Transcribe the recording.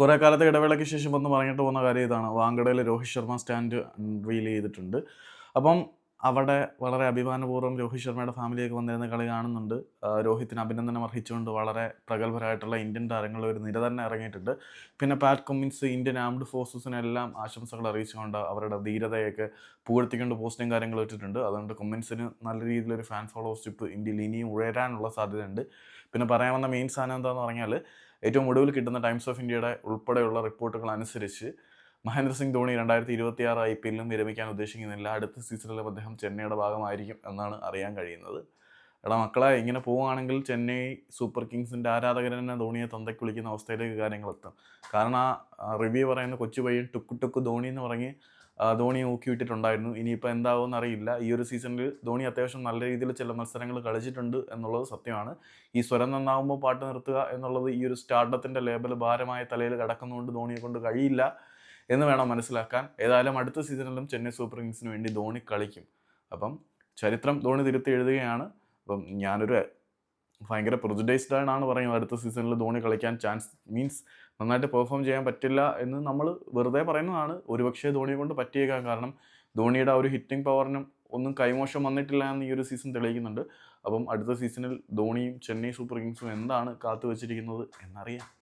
കുറേ കാലത്തെ ഇടവേളയ്ക്ക് ശേഷം വന്ന് പറഞ്ഞിട്ട് പോകുന്ന കാര്യം ഇതാണ്. വാങ്കടയിൽ രോഹിത് ശർമ്മ സ്റ്റാൻഡ് വീൽ ചെയ്തിട്ടുണ്ട്. അപ്പം അവിടെ വളരെ അഭിമാനപൂർവം രോഹിത് ശർമ്മയുടെ ഫാമിലിയൊക്കെ വന്നിരുന്ന കളി കാണുന്നുണ്ട്. രോഹിത്തിന് അഭിനന്ദനം അർഹിച്ചുകൊണ്ട് വളരെ പ്രഗത്ഭരായിട്ടുള്ള ഇന്ത്യൻ താരങ്ങൾ ഒരു നിര തന്നെ ഇറങ്ങിയിട്ടുണ്ട്. പിന്നെ പാറ്റ് കുമ്മിൻസ് ഇന്ത്യൻ ആംഡ് ഫോഴ്സസിനെല്ലാം ആശംസകൾ അറിയിച്ചുകൊണ്ട് അവരുടെ ധീരതയൊക്കെ പുകഴ്ത്തിക്കൊണ്ട് പോസ്റ്റും കാര്യങ്ങൾ ഇട്ടിട്ടുണ്ട്. അതുകൊണ്ട് കുമ്മിൻസിന് നല്ല രീതിയിലൊരു ഫാൻ ഫോളോവർഷിപ്പ് ഇന്ത്യയിൽ ഇനിയും ഉയരാനുള്ള സാധ്യതയുണ്ട്. പിന്നെ പറയാൻ വന്ന മെയിൻ സാധനം എന്താണെന്ന് പറഞ്ഞാൽ ഏറ്റവും ഒടുവിൽ കിട്ടുന്ന ടൈംസ് ഓഫ് ഇന്ത്യയുടെ ഉൾപ്പെടെയുള്ള റിപ്പോർട്ടുകൾ അനുസരിച്ച് മഹേന്ദ്ര സിംഗ് ധോണി രണ്ടായിരത്തി ഇരുപത്തി ആറ് ഐ പി എല്ലിലും വിരമിക്കാൻ ഉദ്ദേശിക്കുന്നില്ല. അടുത്ത സീസണിലും അദ്ദേഹം ചെന്നൈയുടെ ഭാഗമായിരിക്കും എന്നാണ് അറിയാൻ കഴിയുന്നത്. എടാ മക്കളെ ഇങ്ങനെ പോവുകയാണെങ്കിൽ ചെന്നൈ സൂപ്പർ കിങ്സിന്റെ ആരാധകർ തന്നെ ധോണിയെ തന്തയ്ക്ക് വിളിക്കുന്ന അവസ്ഥയിലേക്ക് കാര്യങ്ങൾ എത്തും. കാരണം ആ റിവ്യൂ പറയുന്ന കൊച്ചു പയ്യൻ ടുക്കു ടുക്കു ധോണി എന്ന് പറഞ്ഞ് ധോണി നോക്കി വിട്ടിട്ടുണ്ടായിരുന്നു. ഇനിയിപ്പോൾ എന്താകുമെന്ന് അറിയില്ല. ഈ ഒരു സീസണിൽ ധോണി അത്യാവശ്യം നല്ല രീതിയിൽ ചില മത്സരങ്ങൾ കളിച്ചിട്ടുണ്ട് എന്നുള്ളത് സത്യമാണ്. ഈ സ്വരം നന്നാവുമ്പോൾ പാട്ട് നിർത്തുക എന്നുള്ളത് ഈ ഒരു സ്റ്റാർട്ടത്തിന്റെ ലേബൽ ഭാരമായ തലയിൽ കിടക്കുന്നതുകൊണ്ട് ധോണിയെ കൊണ്ട് കഴിയില്ല. എന്ന് വേണം മനസ്സിലാക്കാൻ. ഏതായാലും അടുത്ത സീസണിലും ചെന്നൈ സൂപ്പർ കിങ്സിന് വേണ്ടി ധോണി കളിക്കും. അപ്പം ചരിത്രം ധോണി തിരുത്തി എഴുതുകയാണ്. അപ്പം ഞാനൊരു ഭയങ്കര പ്രൊജുഡൈസ്ഡ് ആണ് പറയുന്നത്. അടുത്ത സീസണിൽ ധോണി കളിക്കാൻ ചാൻസ് മീൻസ് നന്നായിട്ട് പെർഫോം ചെയ്യാൻ പറ്റില്ല എന്ന് നമ്മൾ വെറുതെ പറയുന്നതാണ്. ഒരുപക്ഷേ ധോണിയെ കൊണ്ട് പറ്റിയേക്കാം. കാരണം ധോണിയുടെ ആ ഒരു ഹിറ്റിംഗ് പവറിനും ഒന്നും കൈമോശം വന്നിട്ടില്ല എന്ന് ഈ ഒരു സീസൺ തെളിയിക്കുന്നുണ്ട്. അപ്പം അടുത്ത സീസണിൽ ധോണിയും ചെന്നൈ സൂപ്പർ കിങ്സും എന്താണ് കാത്തു വെച്ചിരിക്കുന്നത് എന്നറിയാം.